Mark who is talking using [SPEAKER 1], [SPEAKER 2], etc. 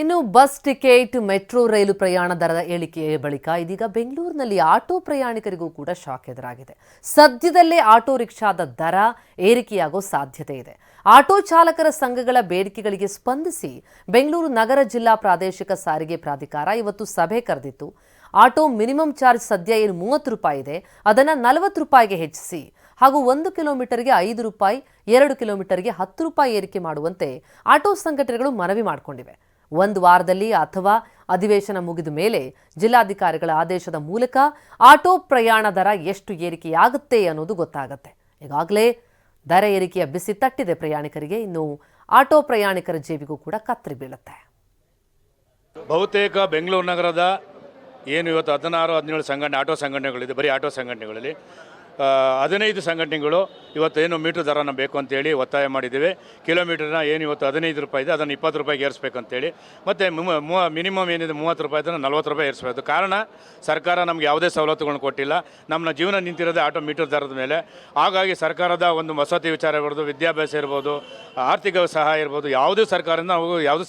[SPEAKER 1] ಇನ್ನು bus ticket, metro ರೈಲು ಪ್ರಯಾಣ ದರದ ಏಳಿಕೆಯ ಬಳಿಕ ಇದೀಗ ಬೆಂಗಳೂರಿನಲ್ಲಿ ಆಟೋ ಪ್ರಯಾಣಿಕರಿಗೂ ಕೂಡ ಶಾಕ್ ಎದುರಾಗಿದೆ. ಸದ್ಯದಲ್ಲೇ ಆಟೋ ರಿಕ್ಷಾದ ದರ ಏರಿಕೆಯಾಗೋ ಸಾಧ್ಯತೆ ಇದೆ. ಆಟೋ ಚಾಲಕರ ಸಂಘಗಳ ಬೇಡಿಕೆಗಳಿಗೆ ಸ್ಪಂದಿಸಿ ಬೆಂಗಳೂರು ನಗರ ಜಿಲ್ಲಾ ಪ್ರಾದೇಶಿಕ ಸಾರಿಗೆ ಪ್ರಾಧಿಕಾರ ಇವತ್ತು ಸಭೆ ಕರೆದಿತ್ತು. ಆಟೋ ಮಿನಿಮಮ್ ಚಾರ್ಜ್ ಸದ್ಯ ಏನು ಮೂವತ್ತು ರೂಪಾಯಿ ಇದೆ, ಅದನ್ನು ನಲವತ್ತು ರೂಪಾಯಿಗೆ ಹೆಚ್ಚಿಸಿ ಹಾಗೂ ಒಂದು ಕಿಲೋಮೀಟರ್ಗೆ ಐದು ರೂಪಾಯಿ, ಎರಡು ಕಿಲೋಮೀಟರ್ಗೆ ಹತ್ತು ರೂಪಾಯಿ ಏರಿಕೆ ಮಾಡುವಂತೆ ಆಟೋ ಸಂಘಟನೆಗಳು ಮನವಿ ಮಾಡಿಕೊಂಡಿವೆ. ಒಂದು ವಾರದಲ್ಲಿ ಅಥವಾ ಅಧಿವೇಶನ ಮುಗಿದ ಮೇಲೆ ಜಿಲ್ಲಾಧಿಕಾರಿಗಳ ಆದೇಶದ ಮೂಲಕ ಆಟೋ ಪ್ರಯಾಣ ದರ ಎಷ್ಟು ಏರಿಕೆಯಾಗುತ್ತೆ ಅನ್ನೋದು ಗೊತ್ತಾಗುತ್ತೆ. ಈಗಾಗಲೇ ದರ ಏರಿಕೆಯ ಬಿಸಿ ತಟ್ಟಿದೆ ಪ್ರಯಾಣಿಕರಿಗೆ. ಇನ್ನು ಆಟೋ ಪ್ರಯಾಣಿಕರ ಜೇಬಿಗೂ ಕೂಡ ಕತ್ತರಿ ಬೀಳುತ್ತೆ.
[SPEAKER 2] ಬಹುತೇಕ ಬೆಂಗಳೂರು ನಗರದ ಏನು ಇವತ್ತು ಹದಿನಾರು, ಹದಿನೇಳು ಸಂಘಟನೆ, ಆಟೋ ಸಂಘಟನೆಗಳಿದೆ. ಬರೀ ಆಟೋ ಸಂಘಟನೆಗಳಲ್ಲಿ ಹದಿನೈದು ಸಂಘಟನೆಗಳು ಇವತ್ತೇನು ಮೀಟರ್ ದರನ ಬೇಕು ಅಂತೇಳಿ ಒತ್ತಾಯ ಮಾಡಿದ್ದೀವಿ. ಕಿಲೋಮೀಟರ್ನ ಏನು ಇವತ್ತು ಹದಿನೈದು ರೂಪಾಯಿ ಇದೆ, ಅದನ್ನು ಇಪ್ಪತ್ತು ರೂಪಾಯಿಗೆ ಏರಿಸ್ಬೇಕು ಅಂತೇಳಿ. ಮತ್ತು ಮಿನಿಮಮ್ ಏನಿದೆ ಮೂವತ್ತು ರೂಪಾಯಿ ಅದನ್ನು ನಲ್ವತ್ತು ರೂಪಾಯಿ ಏರಿಸಬೇಕು. ಕಾರಣ ಸರ್ಕಾರ ನಮಗೆ ಯಾವುದೇ ಸವಲತ್ತುಗಳನ್ನು ಕೊಟ್ಟಿಲ್ಲ. ನಮ್ಮ ಜೀವನ ನಿಂತಿರೋದೇ ಆಟೋ ಮೀಟರ್ ದರದ ಮೇಲೆ. ಹಾಗಾಗಿ ಸರ್ಕಾರದ ಒಂದು ವಸತಿ ವಿಚಾರ ಇರ್ಬೋದು, ವಿದ್ಯಾಭ್ಯಾಸ ಇರ್ಬೋದು, ಆರ್ಥಿಕ ಸಹಾಯ ಇರ್ಬೋದು, ಯಾವುದೇ ಸರ್ಕಾರದಿಂದ ನಾವು ಯಾವುದು